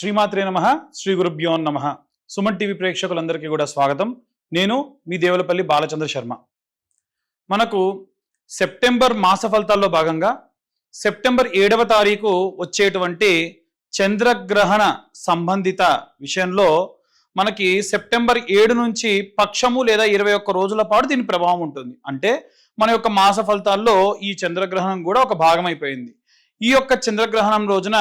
శ్రీమాత్రే నమ శ్రీ గురుభ్యో నమ. సుమన్ టీవీ ప్రేక్షకులందరికీ కూడా స్వాగతం. నేను మీ దేవులపల్లి బాలచంద్ర శర్మ. మనకు సెప్టెంబర్ మాస ఫలితాల్లో భాగంగా సెప్టెంబర్ ఏడవ తారీఖు వచ్చేటువంటి చంద్రగ్రహణ సంబంధిత విషయంలో మనకి సెప్టెంబర్ ఏడు నుంచి పక్షము లేదా ఇరవై ఒక్క రోజుల పాటు దీని ప్రభావం ఉంటుంది. అంటే మన యొక్క మాస ఫలితాల్లో ఈ చంద్రగ్రహణం కూడా ఒక భాగం అయిపోయింది ఈ యొక్క చంద్రగ్రహణం రోజున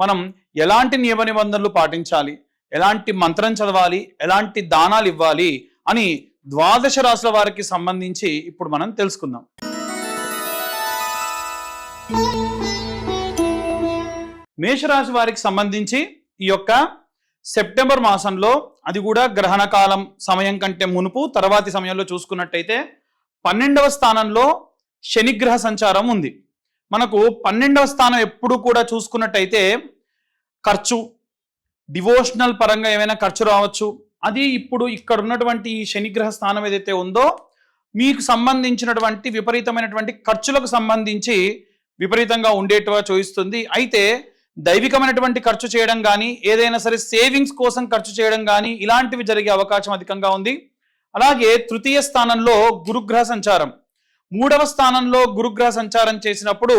మనం ఎలాంటి నియమ నిబంధనలు పాటించాలి? ఎలాంటి మంత్రం చదవాలి? ఎలాంటి దానాలు ఇవ్వాలి? అని ద్వాదశ రాశుల వారికి సంబంధించి ఇప్పుడు మనం తెలుసుకుందాం. మేషరాశి వారికి సంబంధించి ఈ యొక్క సెప్టెంబర్ మాసంలో అది కూడా గ్రహణ కాలం సమయం కంటే మునుపు తర్వాతి సమయంలో చూసుకున్నట్టయితే పన్నెండవ స్థానంలో శనిగ్రహ సంచారం ఉంది. మనకు పన్నెండవ స్థానం ఎప్పుడు కూడా చూసుకున్నట్టయితే ఖర్చు డివోషనల్ పరంగా ఏమైనా ఖర్చు రావచ్చు. అది ఇప్పుడు ఇక్కడ ఉన్నటువంటి ఈ శనిగ్రహ స్థానం ఏదైతే ఉందో మీకు సంబంధించినటువంటి విపరీతమైనటువంటి ఖర్చులకు సంబంధించి విపరీతంగా ఉండేట్టుగా చూపిస్తుంది. అయితే దైవికమైనటువంటి ఖర్చు చేయడం కానీ ఏదైనా సరే సేవింగ్స్ కోసం ఖర్చు చేయడం కానీ ఇలాంటివి జరిగే అవకాశం అధికంగా ఉంది. అలాగే తృతీయ స్థానంలో గురుగ్రహ సంచారం. మూడవ స్థానంలో గురుగ్రహ సంచారం చేసినప్పుడు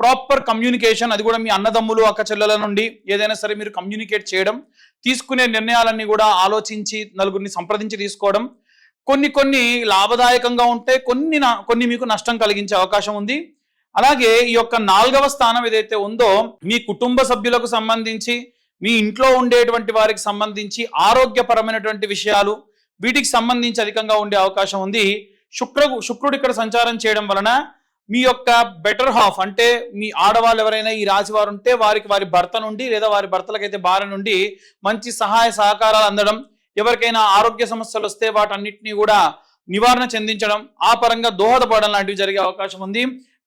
ప్రాపర్ కమ్యూనికేషన్ అది కూడా మీ అన్నదమ్ములు అక్క చెల్లెల నుండి ఏదైనా సరే మీరు కమ్యూనికేట్ చేయడం తీసుకునే నిర్ణయాలన్నీ కూడా ఆలోచించి నలుగురిని సంప్రదించి తీసుకోవడం కొన్ని కొన్ని లాభదాయకంగా ఉంటే కొన్ని కొన్ని మీకు నష్టం కలిగించే అవకాశం ఉంది. అలాగే ఈ యొక్క నాలుగవ స్థానం ఏదైతే ఉందో మీ కుటుంబ సభ్యులకు సంబంధించి మీ ఇంట్లో ఉండేటువంటి వారికి సంబంధించి ఆరోగ్యపరమైనటువంటి విషయాలు వీటికి సంబంధించి అధికంగా ఉండే అవకాశం ఉంది. శుక్ర శుక్రుడు ఇక్కడ సంచారం చేయడం వలన మీ యొక్క బెటర్ హాఫ్ అంటే మీ ఆడవాళ్ళు ఎవరైనా ఈ రాశి వారు ఉంటే వారికి వారి భర్త నుండి లేదా వారి భర్తలకైతే భార్య నుండి మంచి సహాయ సహకారాలు అందడం ఎవరికైనా ఆరోగ్య సమస్యలు వస్తే వాటన్నిటిని కూడా నివారణ చెందించడం ఆ పరంగా దోహదపడడం లాంటివి జరిగే అవకాశం ఉంది.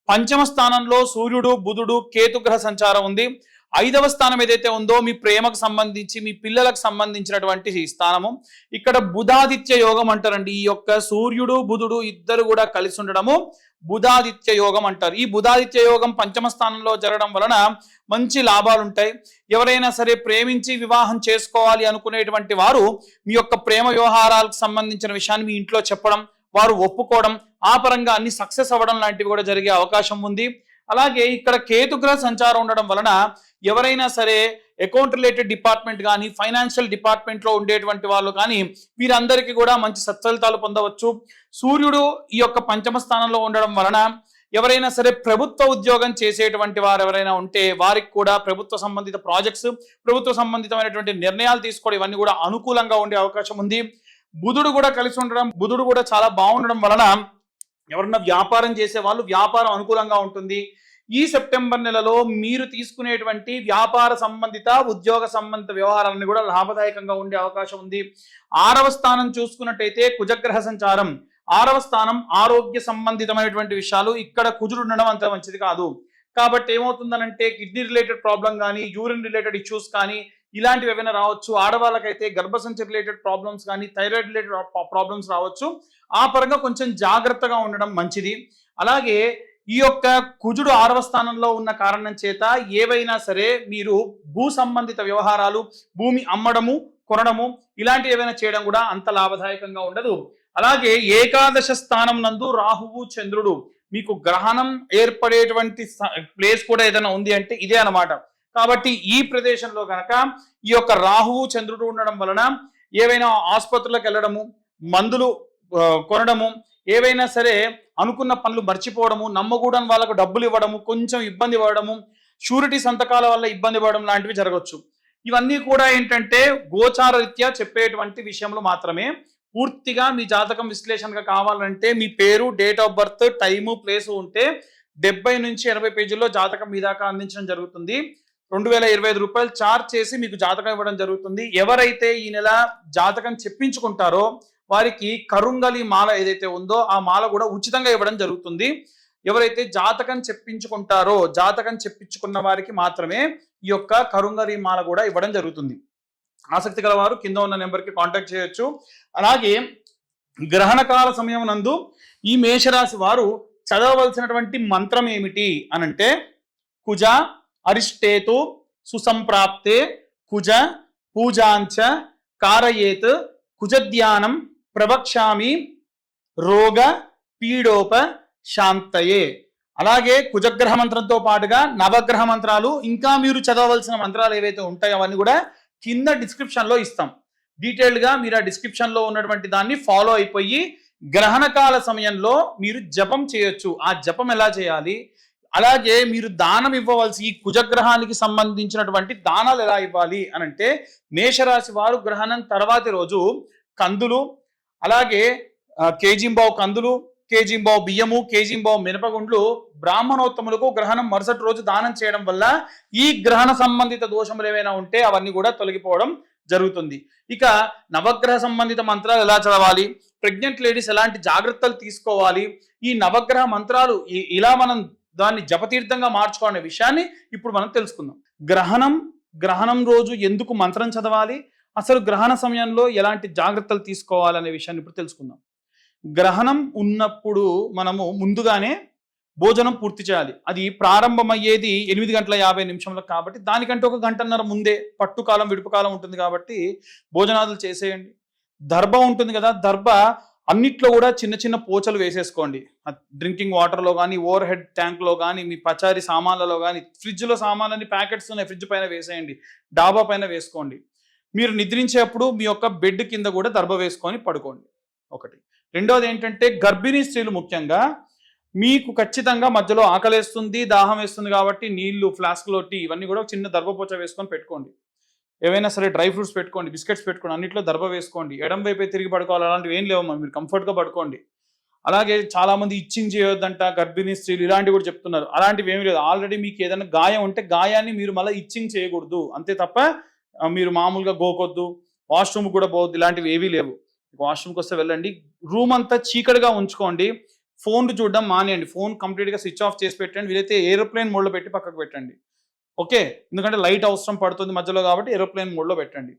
పంచమ స్థానంలో సూర్యుడు బుధుడు కేతుగ్రహ సంచారం ఉంది. ఐదవ స్థానం ఏదైతే ఉందో మీ ప్రేమకు సంబంధించి మీ పిల్లలకు సంబంధించినటువంటి స్థానము. ఇక్కడ బుధాదిత్య యోగం అంటారండి. ఈ యొక్క సూర్యుడు బుధుడు ఇద్దరు కూడా కలిసి ఉండడము బుధాదిత్య యోగం అంటారు. ఈ బుధాదిత్య యోగం పంచమ స్థానంలో జరగడం వలన మంచి లాభాలు ఉంటాయి. ఎవరైనా సరే ప్రేమించి వివాహం చేసుకోవాలి అనుకునేటువంటి వారు మీ యొక్క ప్రేమ వ్యవహారాలకు సంబంధించిన విషయాన్ని మీ ఇంట్లో చెప్పడం వారు ఒప్పుకోవడం ఆ పరంగా అన్ని సక్సెస్ అవ్వడం లాంటివి కూడా జరిగే అవకాశం ఉంది. అలాగే ఇక్కడ కేతుగ్రహ సంచారం ఉండడం వలన ఎవరైనా సరే అకౌంట్ రిలేటెడ్ డిపార్ట్మెంట్ కానీ ఫైనాన్షియల్ డిపార్ట్మెంట్లో ఉండేటువంటి వాళ్ళు కానీ వీరందరికీ కూడా మంచి సత్ఫలితాలు పొందవచ్చు. సూర్యుడు ఈ యొక్క పంచమ స్థానంలో ఉండడం వలన ఎవరైనా సరే ప్రభుత్వ ఉద్యోగం చేసేటువంటి వారు ఎవరైనా ఉంటే వారికి కూడా ప్రభుత్వ సంబంధిత ప్రాజెక్ట్స్ ప్రభుత్వ సంబంధితమైనటువంటి నిర్ణయాలు తీసుకోవడం ఇవన్నీ కూడా అనుకూలంగా ఉండే అవకాశం ఉంది. బుధుడు కూడా కలిసి ఉండడం బుధుడు కూడా చాలా బాగుండడం వలన ఎవరన్నా వ్యాపారం చేసే వాళ్ళు వ్యాపారం అనుకూలంగా ఉంటుంది. ఈ సెప్టెంబర్ నెలలో మీరు తీసుకునేటువంటి వ్యాపార సంబంధిత ఉద్యోగ సంబంధిత వ్యవహారాలను కూడా లాభదాయకంగా ఉండే అవకాశం ఉంది. ఆరవ స్థానం చూసుకున్నట్టయితే కుజగ్రహ సంచారం. ఆరవ స్థానం ఆరోగ్య సంబంధితమైనటువంటి విషయాలు. ఇక్కడ కుజుడు ఉండడం అంత మంచిది కాదు. కాబట్టి ఏమవుతుందనంటే కిడ్నీ రిలేటెడ్ ప్రాబ్లం కానీ యూరిన్ రిలేటెడ్ ఇష్యూస్ కానీ ఇలాంటివి ఏమైనా రావచ్చు. ఆడవాళ్ళకైతే గర్భసంచి రిలేటెడ్ ప్రాబ్లమ్స్ కానీ థైరాయిడ్ రిలేటెడ్ ప్రాబ్లమ్స్ రావచ్చు. ఆ పరంగా కొంచెం జాగ్రత్తగా ఉండడం మంచిది. అలాగే ఈ యొక్క కుజుడు ఆరవ స్థానంలో ఉన్న కారణం చేత ఏవైనా సరే మీరు భూ సంబంధిత వ్యవహారాలు భూమి అమ్మడము కొనడము ఇలాంటి ఏవైనా చేయడం కూడా అంత లాభదాయకంగా ఉండదు. అలాగే ఏకాదశ స్థానం నందు రాహువు చంద్రుడు మీకు గ్రహణం ఏర్పడేటువంటి ప్లేస్ కూడా ఏదైనా ఉంది అంటే ఇదే అన్నమాట. కాబట్టి ఈ ప్రదేశంలో కనుక ఈ యొక్క రాహువు చంద్రుడు ఉండడం వలన ఏవైనా ఆసుపత్రులకు వెళ్ళడము మందులు కొనడము ఏవైనా సరే అనుకున్న పనులు మర్చిపోవడము నమ్మకూడని వాళ్ళకు డబ్బులు ఇవ్వడము కొంచెం ఇబ్బంది పడడము షూరిటీ సంతకాల వల్ల ఇబ్బంది పడడం లాంటివి జరగవచ్చు ఇవన్నీ కూడా ఏంటంటే గోచార రీత్యా చెప్పేటువంటి విషయంలో మాత్రమే. పూర్తిగా మీ జాతకం విశ్లేషణగా కావాలంటే మీ పేరు date of birth time place ఉంటే డెబ్బై నుంచి ఎనభై పేజీల్లో జాతకం మీ దాకా అందించడం జరుగుతుంది. రెండు వేల ఇరవై ఐదు రూపాయలు చార్జ్ చేసి మీకు జాతకం ఇవ్వడం జరుగుతుంది. ఎవరైతే ఈ నెల జాతకం చెప్పించుకుంటారో వారికి కరుంగలి మాల ఏదైతే ఉందో ఆ మాల కూడా ఉచితంగా ఇవ్వడం జరుగుతుంది. ఎవరైతే జాతకం చెప్పించుకుంటారో జాతకం చెప్పించుకున్న వారికి మాత్రమే ఈ యొక్క కరుంగలి మాల కూడా ఇవ్వడం జరుగుతుంది. ఆసక్తి గల వారు కింద ఉన్న నెంబర్కి కాంటాక్ట్ చేయొచ్చు. అలాగే గ్రహణ కాల సమయం నందు ఈ మేషరాశి వారు చదవవలసినటువంటి మంత్రం ఏమిటి అనంటే కుజ అరిష్టేతు సుసంప్రాప్తే కుజ పూజాంచ కారయేత్ కుజధ్యానం ప్రభక్షామి రోగ పీడోప శాంతయే. అలాగే కుజగ్రహ మంత్రంతో పాటుగా నవగ్రహ మంత్రాలు ఇంకా మీరు చదవవలసిన మంత్రాలు ఏవైతే ఉంటాయో అవన్నీ కూడా కింద డిస్క్రిప్షన్లో ఇస్తాం. డీటెయిల్డ్గా మీరు ఆ డిస్క్రిప్షన్లో ఉన్నటువంటి దాన్ని ఫాలో అయిపోయి గ్రహణకాల సమయంలో మీరు జపం చేయొచ్చు. ఆ జపం ఎలా చేయాలి? అలాగే మీరు దానం ఇవ్వవలసి ఈ కుజగ్రహానికి సంబంధించినటువంటి దానాలు ఎలా ఇవ్వాలి అని అంటే మేషరాశి వారు గ్రహణం తర్వాతి రోజు కందులు అలాగే కేజింబావు కందులు కేజింబావు బియ్యము కేజింబావు మినపగుండ్లు బ్రాహ్మణోత్తములకు గ్రహణం మరుసటి రోజు దానం చేయడం వల్ల ఈ గ్రహణ సంబంధిత దోషములు ఏవైనా ఉంటే అవన్నీ కూడా తొలగిపోవడం జరుగుతుంది. ఇక నవగ్రహ సంబంధిత మంత్రాలు ఎలా చదవాలి? ప్రెగ్నెంట్ లేడీస్ ఎలాంటి జాగ్రత్తలు తీసుకోవాలి? ఈ నవగ్రహ మంత్రాలు ఇలా మనం దాన్ని జపతీర్థంగా మార్చుకోవాలనే విషయాన్ని ఇప్పుడు మనం తెలుసుకుందాం. గ్రహణం గ్రహణం రోజు ఎందుకు మంత్రం చదవాలి? అసలు గ్రహణ సమయంలో ఎలాంటి జాగ్రత్తలు తీసుకోవాలనే విషయాన్ని ఇప్పుడు తెలుసుకుందాం. గ్రహణం ఉన్నప్పుడు మనము ముందుగానే భోజనం పూర్తి చేయాలి. అది ప్రారంభమయ్యేది ఎనిమిది గంటల యాభై నిమిషంలో కాబట్టి దానికంటే ఒక గంటన్నర ముందే పట్టుకాలం విడుపుకాలం ఉంటుంది కాబట్టి భోజనాదులు చేసేయండి. దర్భ ఉంటుంది కదా దర్భ అన్నిట్లో కూడా చిన్న చిన్న పోచలు వేసేసుకోండి. డ్రింకింగ్ వాటర్లో కానీ ఓవర్ హెడ్ ట్యాంక్లో కానీ మీ పచారి సామాన్లలో కానీ ఫ్రిడ్జ్లో సామాన్లన్నీ ప్యాకెట్స్ ఉన్నాయి ఫ్రిడ్జ్ పైన వేసేయండి. డాబా పైన వేసుకోండి. మీరు నిద్రించేప్పుడు మీ యొక్క బెడ్ కింద కూడా దర్భ వేసుకొని పడుకోండి. ఒకటి. రెండోది ఏంటంటే గర్భిణీ స్త్రీలు ముఖ్యంగా మీకు ఖచ్చితంగా మధ్యలో ఆకలేస్తుంది దాహం వేస్తుంది కాబట్టి నీళ్ళు ఫ్లాస్క్లో టీ ఇవన్నీ కూడా చిన్న దర్భపోచ వేసుకొని పెట్టుకోండి. ఏవైనా సరే డ్రై ఫ్రూట్స్ పెట్టుకోండి బిస్కెట్స్ పెట్టుకోండి అన్నింటిలో దర్భ వేసుకోండి. ఎడం వైపే తిరిగి పడుకోవాలి అలాంటివి ఏం లేవమ్మా మీరు కంఫర్ట్గా పడుకోండి. అలాగే చాలా మంది ఇచ్చింగ్ చేయొద్దంట గర్భిణీ స్త్రీలు ఇలాంటివి కూడా చెప్తున్నారు. అలాంటివి ఏమీ లేదు. ఆల్రెడీ మీకు ఏదైనా గాయం ఉంటే గాయాన్ని మీరు మళ్ళీ ఇచ్చింగ్ చేయకూడదు. అంతే తప్ప మీరు మామూలుగా గోకొద్దు వాష్రూమ్ కూడా పోవద్దు ఇలాంటివి ఏవీ లేవు. వాష్రూమ్కి వస్తే వెళ్ళండి. రూమ్ అంతా చీకటిగా ఉంచుకోండి. ఫోన్ చూడడం మానేయండి. ఫోన్ కంప్లీట్గా స్విచ్ ఆఫ్ చేసి పెట్టండి. వీలైతే ఏరోప్లేన్ మోడ్లో పెట్టి పక్కకు పెట్టండి. ఓకే? ఎందుకంటే లైట్ అవసరం పడుతుంది మధ్యలో కాబట్టి ఏరోప్లేన్ మోడ్లో పెట్టండి.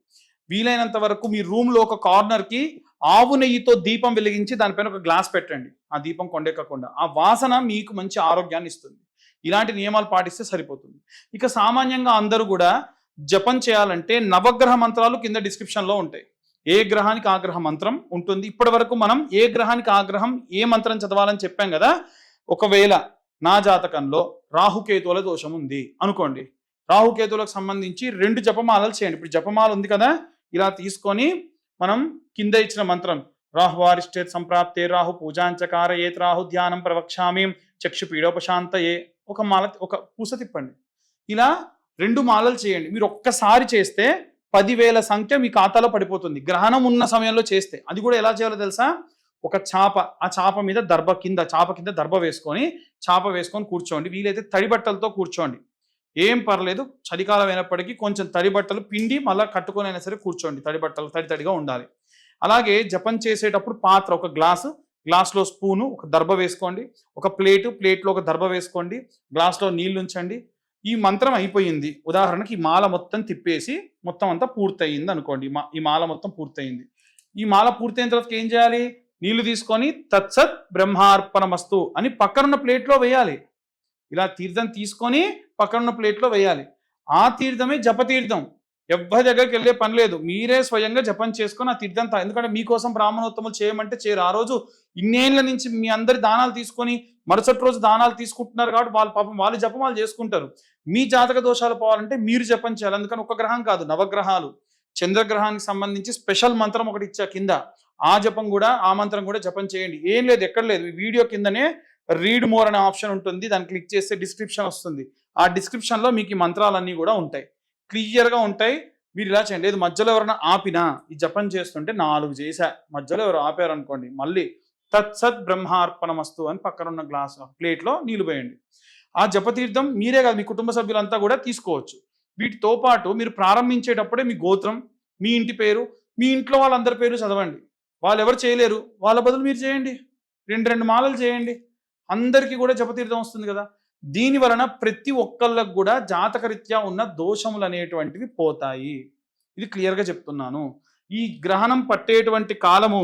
వీలైనంత వరకు మీ రూమ్లో ఒక కార్నర్కి ఆవు నెయ్యితో దీపం వెలిగించి దానిపైన ఒక గ్లాస్ పెట్టండి. ఆ దీపం కొండెక్కకుండా. ఆ వాసన మీకు మంచి ఆరోగ్యాన్ని ఇస్తుంది. ఇలాంటి నియమాలు పాటిస్తే సరిపోతుంది. ఇక సామాన్యంగా అందరూ కూడా జపం చేయాలంటే నవగ్రహ మంత్రాలు కింద డిస్క్రిప్షన్లో ఉంటాయి. ఏ గ్రహానికి ఆగ్రహ మంత్రం ఉంటుంది? ఇప్పటి వరకు మనం ఏ గ్రహానికి ఆగ్రహం ఏ మంత్రం చదవాలని చెప్పాం కదా? ఒకవేళ నా జాతకంలో రాహుకేతువుల దోషం ఉంది అనుకోండి. రాహుకేతువులకు సంబంధించి రెండు జపమాలలు చేయండి. ఇప్పుడు జపమాల ఉంది కదా? ఇలా తీసుకొని మనం కింద ఇచ్చిన మంత్రం రాహువారిష్టే సంప్రాప్తే రాహు పూజాంచకార ఏత్ రాహు ధ్యానం ప్రవక్షామి చక్షు ఏ ఒక మాల ఒక పూస తిప్పండి. ఇలా రెండు మాలలు చేయండి. మీరు ఒక్కసారి చేస్తే పదివేల సంఖ్య మీ ఖాతాలో పడిపోతుంది. గ్రహణం ఉన్న సమయంలో చేస్తే. అది కూడా ఎలా చేయాలో తెలుసా? ఒక చాప ఆ చాప మీద దర్భ కింద చాప కింద దర్భ వేసుకొని చాప వేసుకొని కూర్చోండి. వీలైతే తడి బట్టలతో కూర్చోండి. ఏం పర్లేదు. చలికాలం అయినప్పటికీ కొంచెం తడి బట్టలు పిండి మళ్ళీ కట్టుకొని అయినా సరే కూర్చోండి. తడి బట్టలు తడి తడిగా ఉండాలి. అలాగే జపం చేసేటప్పుడు పాత్ర ఒక గ్లాసు గ్లాస్లో స్పూను ఒక దర్భ వేసుకోండి. ఒక ప్లేటు ప్లేట్లో ఒక దర్భ వేసుకోండి. గ్లాస్లో నీళ్ళు ఉంచండి. ఈ మంత్రం అయిపోయింది. ఉదాహరణకి ఈ మాల మొత్తం తిప్పేసి మొత్తం అంతా పూర్తయింది అనుకోండి. ఈ మా- ఈ మాల మొత్తం పూర్తయింది. ఈ మాల పూర్తయిన తర్వాత ఏం చేయాలి? నీళ్ళు తీసుకొని తత్సత్ బ్రహ్మార్పణమస్తు అని పక్కనున్న ప్లేట్లో వేయాలి. ఇలా తీర్థం తీసుకొని పక్కనున్న ప్లేట్లో వేయాలి. ఆ తీర్థమే జపతీర్థం. ఎవ్వరి దగ్గరికి వెళ్ళే పని లేదు. మీరే స్వయంగా జపం చేసుకొని ఆ తీర్థంతా ఎందుకంటే మీకోసం బ్రాహ్మణోత్తములు చేయమంటే చేయరు. ఆ రోజు ఇన్నేళ్ళ నుంచి మీ అందరి దానాలు తీసుకొని మరుసటి రోజు దానాలు తీసుకుంటున్నారు కాబట్టి వాళ్ళు పాపం వాళ్ళు జపం వాళ్ళు చేసుకుంటారు. మీ జాతక దోషాలు పోవాలంటే మీరు జపం చేయాలి. అందుకని ఒక గ్రహం కాదు నవగ్రహాలు. చంద్రగ్రహానికి సంబంధించి స్పెషల్ మంత్రం ఒకటి ఇచ్చా కింద. ఆ జపం కూడా ఆ మంత్రం కూడా జపం చేయండి. ఏం లేదు ఎక్కడ లేదు. వీడియో కిందనే రీడ్ మోర్ అనే ఆప్షన్ ఉంటుంది. దాన్ని క్లిక్ చేస్తే డిస్క్రిప్షన్ వస్తుంది. ఆ డిస్క్రిప్షన్లో మీకు ఈ మంత్రాలన్నీ కూడా ఉంటాయి. క్లియర్గా ఉంటాయి. మీరు ఇలా చేయండి. లేదు మధ్యలో ఎవరైనా ఆపినా ఈ జపం చేస్తుంటే నాలుగు చేశా. మధ్యలో ఎవరు ఆపారు అనుకోండి మళ్ళీ తత్సత్ బ్రహ్మార్పణమస్తు అని పక్కన ఉన్న గ్లాస్ ప్లేట్లో నీళ్ళు పోయండి. ఆ జపతీర్థం మీరే కాదు మీ కుటుంబ సభ్యులంతా కూడా తీసుకోవచ్చు. వీటితో పాటు మీరు ప్రారంభించేటప్పుడే మీ గోత్రం మీ ఇంటి పేరు మీ ఇంట్లో వాళ్ళందరి పేరు చదవండి. వాళ్ళు ఎవరు చేయలేరు. వాళ్ళ బదులు మీరు చేయండి. రెండు రెండు మాలలు చేయండి. అందరికీ కూడా జపతీర్థం వస్తుంది కదా. దీని వలన ప్రతి ఒక్కళ్ళకు కూడా జాతకరీత్యా ఉన్న దోషములు అనేటువంటివి పోతాయి. ఇది క్లియర్గా చెప్తున్నాను. ఈ గ్రహణం పట్టేటువంటి కాలము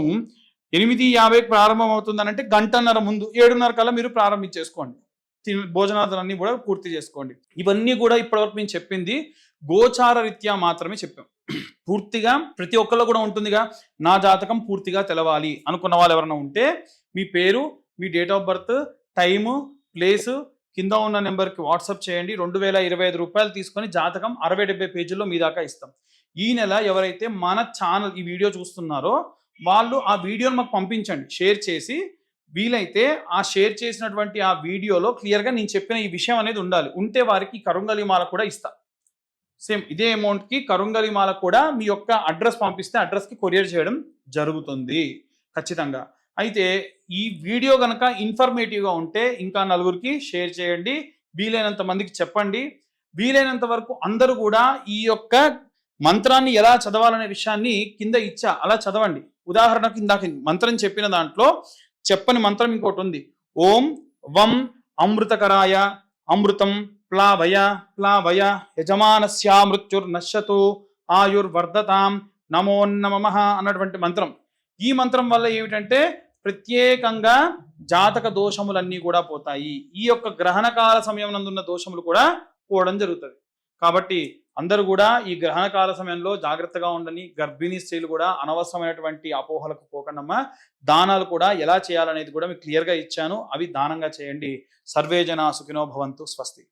ఎనిమిది యాభైకి ప్రారంభం అవుతుందనంటే గంటన్నర ముందు ఏడున్నర కల్లా మీరు ప్రారంభించేసుకోండి. తిని భోజనాదులన్నీ కూడా పూర్తి చేసుకోండి. ఇవన్నీ కూడా ఇప్పటివరకు మేము చెప్పింది గోచార రీత్యా మాత్రమే చెప్పాం. పూర్తిగా ప్రతి ఒక్కళ్ళు కూడా ఉంటుందిగా. నా జాతకం పూర్తిగా తెలవాలి అనుకున్న వాళ్ళు ఎవరైనా ఉంటే మీ పేరు మీ date of birth time place కింద ఉన్న నెంబర్కి వాట్సాప్ చేయండి. రెండు వేల ఇరవై ఐదు రూపాయలు తీసుకొని జాతకం అరవై డెబ్బై పేజీల్లో మీ దాకా ఇస్తాం. ఈ నెల ఎవరైతే మన ఛానల్ ఈ వీడియో చూస్తున్నారో వాళ్ళు ఆ వీడియోని మాకు పంపించండి. షేర్ చేసి వీలైతే ఆ షేర్ చేసినటువంటి ఆ వీడియోలో క్లియర్గా నేను చెప్పిన ఈ విషయం అనేది ఉండాలి. ఉంటే వారికి కరుంగలి మాల కూడా ఇస్తా. సేమ్ ఇదే అమౌంట్కి కరుంగలి మాల కూడా మీ యొక్క అడ్రస్ పంపిస్తే అడ్రస్కి కొరియర్ చేయడం జరుగుతుంది. ఖచ్చితంగా. అయితే ఈ వీడియో కనుక ఇన్ఫర్మేటివ్గా ఉంటే ఇంకా నలుగురికి షేర్ చేయండి. వీలైనంత మందికి చెప్పండి. వీలైనంత వరకు అందరూ కూడా ఈ యొక్క మంత్రాన్ని ఎలా చదవాలనే విషయాన్ని కింద ఇచ్చా అలా చదవండి. ఉదాహరణకు ఇందాక మంత్రం చెప్పిన దాంట్లో చెప్పని మంత్రం ఇంకోటి ఉంది. ఓం వం అమృతకరాయ అమృతం ప్లావయ ప్లావయ యజమానస్యా మృత్యుర్నశ్యతు ఆయుర్వర్ధతాం నమోన్నమ అన్నటువంటి మంత్రం. ఈ మంత్రం వల్ల ఏమిటంటే ప్రత్యేకంగా జాతక దోషములన్నీ కూడా పోతాయి. ఈ యొక్క గ్రహణకాల సమయం నందున్న దోషములు కూడా పోవడం జరుగుతుంది. కాబట్టి అందరూ కూడా ఈ గ్రహణకాల సమయంలో జాగ్రత్తగా ఉండని గర్భిణీ స్త్రీలు కూడా అనవసరమైనటువంటి అపోహలకు పోకుండా దానాలు కూడా ఎలా చేయాలనేది కూడా మీకు క్లియర్గా ఇచ్చాను. అవి దానంగా చేయండి. సర్వే జన సుఖినో భవంతు. స్వస్తి.